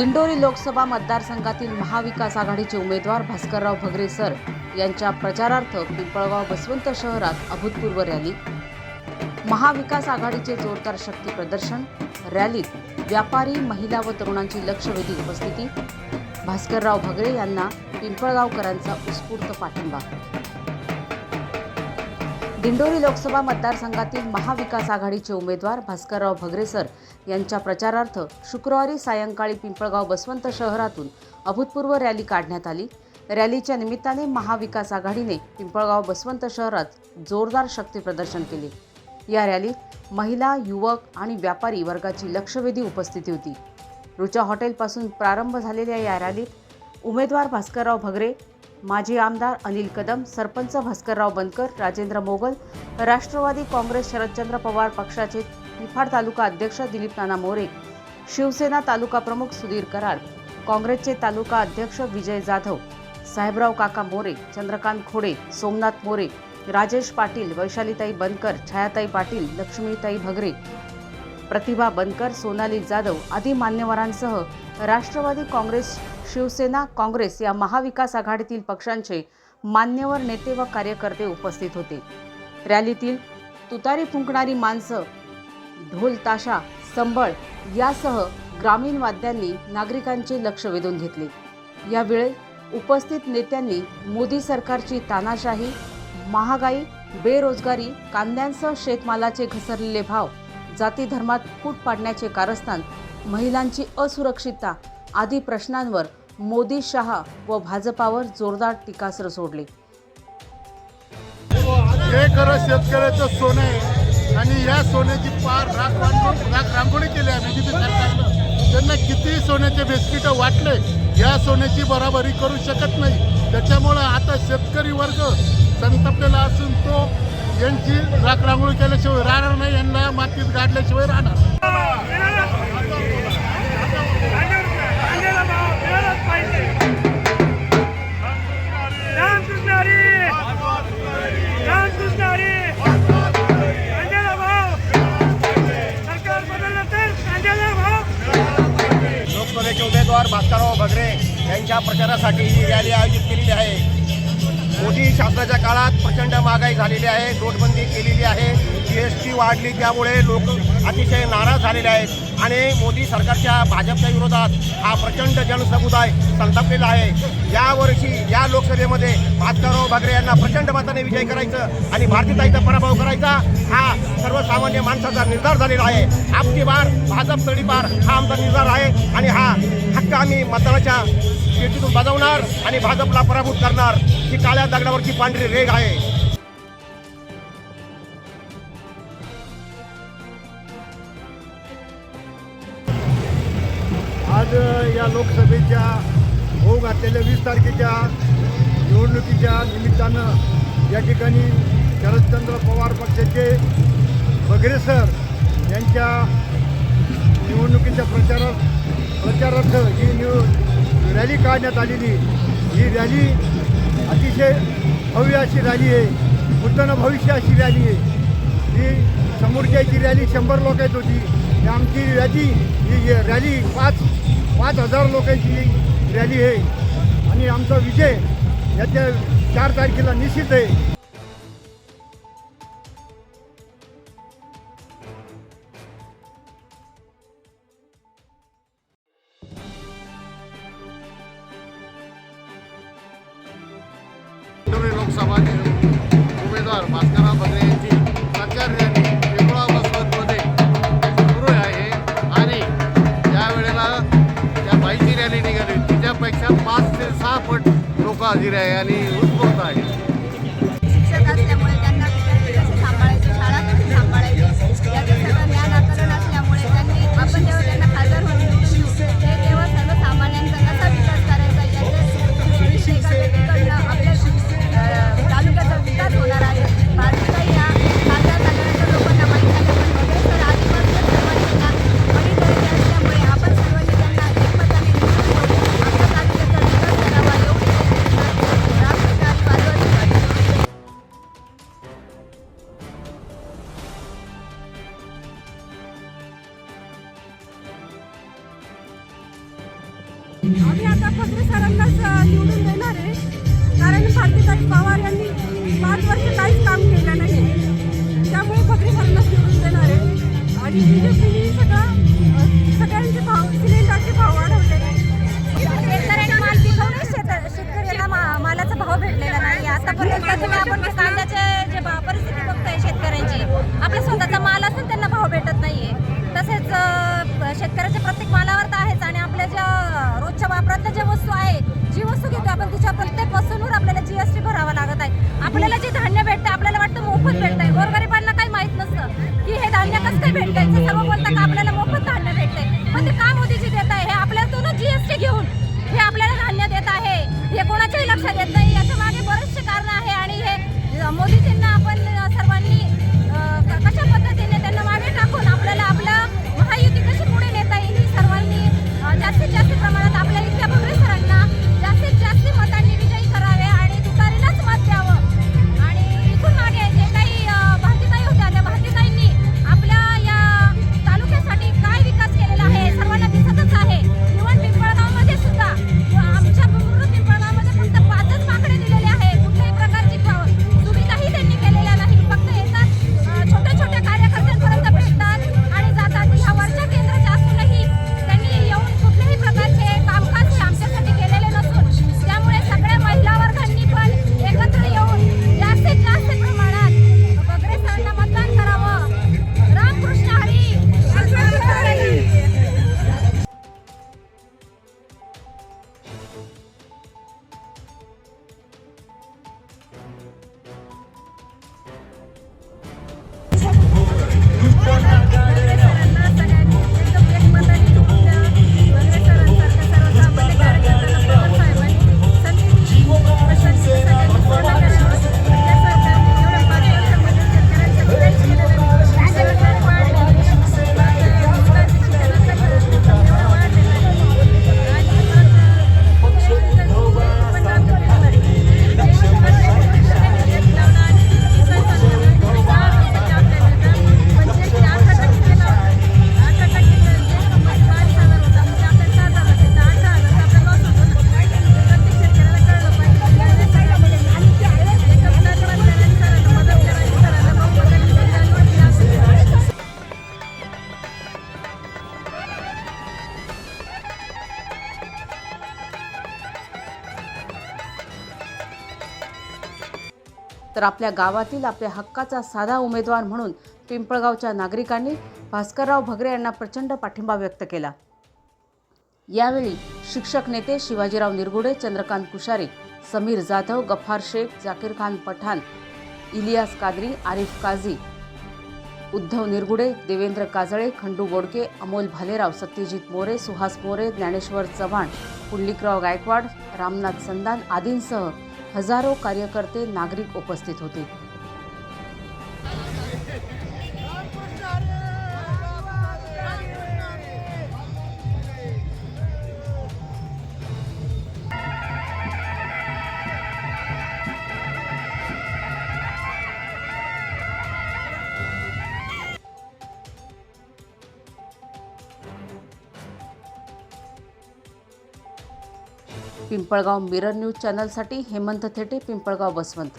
दिंडोरी लोकसभा मतदारसंघातील महाविकास आघाडीचे उमेदवार भास्करराव भगरे सर यांच्या प्रचारार्थ पिंपळगाव बसवंत शहरात अभूतपूर्व रॅली. महाविकास आघाडीचे जोरदार शक्ती प्रदर्शन रॅलीत व्यापारी महिला व तरुणांची लक्षवेधी उपस्थिती. भास्करराव भगरे यांना पिंपळगावकरांचा उत्स्फूर्त पाठिंबा. दिंडोरी लोकसभा मतदारसंघातील महाविकास आघाडीचे उमेदवार भास्करराव भगरेसर यांच्या प्रचारार्थ शुक्रवारी सायंकाळी पिंपळगाव बसवंत शहरातून अभूतपूर्व रॅली काढण्यात आली. रॅलीच्या निमित्ताने महाविकास आघाडीने पिंपळगाव बसवंत शहरात जोरदार शक्ती प्रदर्शन केले. या रॅलीत महिला युवक आणि व्यापारी वर्गाची लक्षवेधी उपस्थिती होती. रुचा हॉटेलपासून प्रारंभ झालेल्या या रॅलीत उमेदवार भास्करराव भगरे माजी आमदार अनिल कदम सरपंच भास्करराव बनकर राजेंद्र मोगल राष्ट्रवादी काँग्रेस शरदचंद्र पवार पक्षाचे निफाड तालुका अध्यक्ष दिलीप नाना मोरे शिवसेना तालुका प्रमुख सुधीर कराड काँग्रेसचे तालुका अध्यक्ष विजय जाधव साहेबराव काका मोरे चंद्रकांत खोडे सोमनाथ मोरे राजेश पाटील वैशालीताई बनकर छायाताई पाटील लक्ष्मीताई भगरे प्रतिभा बनकर सोनाली जाधव आदी मान्यवरांसह राष्ट्रवादी काँग्रेस शिवसेना काँग्रेस या महाविकास आघाडीतील पक्षांचे मान्यवर नेते व कार्यकर्ते उपस्थित होते. रॅलीतील तुतारी फुंकणारी माणसं ढोल ताशा संबळ यासह ग्रामीण वाद्यांनी नागरिकांचे लक्ष वेधून घेतले. यावेळी उपस्थित नेत्यांनी मोदी सरकारची तानाशाही महागाई बेरोजगारी कांद्यांसह शेतमालाचे घसरलेले भाव जाती धर्मात फूट पाडण्याचे कारस्थान महिलांची असुरक्षितता आदी प्रश्नांवर मोदी शहा व भाजपावर जोरदार टीकास्त्र सोडले. हे खरं शेतकऱ्याचं सोनं आहे. आणि या सोन्याची पार राख रांगोळी राख रांगोळी केली आहे बीजेपी सरकारनं. त्यांना किती सोन्याचे बिस्किटं वाटले या सोन्याची बराबरी करू शकत नाही. त्याच्यामुळं आता शेतकरी वर्ग संतपलेला असून तो यांची राख रांगोळी केल्याशिवाय राहणार नाही यांना मातीत गाडल्याशिवाय राहणार भास्करराव भगरे यांच्या प्रचारासाठी ही रॅली आयोजित केलेली आहे. मोदी शासनाच्या काळात प्रचंड महागाई झालेली आहे नोटबंदी केलेली आहे. जी एस टी वाढली त्यामुळे लोक अतिशय नाराज झालेले आहेत. आणि मोदी सरकारच्या भाजपच्या विरोधात हा प्रचंड जनसमुदाय संतापलेला आहे. यावर्षी या लोकसभेमध्ये भास्करराव भागरे यांना प्रचंड मताने विजय करायचं आणि भारतीताईचा पराभव करायचा हा सर्वसामान्य माणसाचा निर्धार झालेला आहे. आपकी बार भाजप तडीपार हा आमचा निर्धार आहे. आणि हा हक्क आम्ही मतदानाच्या शेतीतून बजावणार आणि भाजपला पराभूत करणार. ही काळ्या दगडावरची पांढरी रेग आहे. या लोकसभेच्या होऊ घातलेल्या वीस तारखेच्या निवडणुकीच्या निमित्तानं या ठिकाणी शरदचंद्र पवार पक्षाचे बगरे सर यांच्या निवडणुकीच्या प्रचारा प्रचारार्थ ही निव रॅली काढण्यात आलेली. ही रॅली अतिशय भव्य अशी रॅली आहे. उत्तम भविष्य अशी रॅली आहे. ही समोरच्याची रॅली शंभर लोकांची होती. आमची रॅली ही रॅली पाच पाच हजार लोकांची रॅली आहे. आणि आमचा विजय याच्या चार तारखेला निश्चित आहे. लोकसभा उमेदवार हजेरी आहे आणि उत्स्फूर्त आहे आम्ही आता पत्रे सरांनाच निवडून देणार आहे. कारण भारतीताई पवार यांनी पाच वर्ष काहीच काम केलं नाही. त्यामुळे पत्रे सरांनाच निवडून देणार आहे. आणि बी जे पीने सगळा सगळ्यांचे भाव सिलेंडरचे भाव वाढवले. तर आपल्या गावातील आपल्या हक्काचा साधा उमेदवार म्हणून पिंपळगावच्या नागरिकांनी भास्करराव भगरे यांना प्रचंड पाठिंबा व्यक्त केला. यावेळी शिक्षक नेते शिवाजीराव निरगुडे चंद्रकांत कुशारी समीर जाधव गफ्फार शेख जाकीर खान पठाण इलियास कादरी आरिफ काझी उद्धव निरगुडे देवेंद्र काजळे खंडू बोडके अमोल भालेराव सत्यजित मोरे सुहास मोरे ज्ञानेश्वर चव्हाण पुंडलिकराव गायकवाड रामनाथ संदान आदींसह हजारो कार्यकर्ते नागरिक उपस्थित होते. पिंपळगाव मिरर न्यूज चॅनलसाठी हेमंत थेटे पिंपळगाव बसवंत.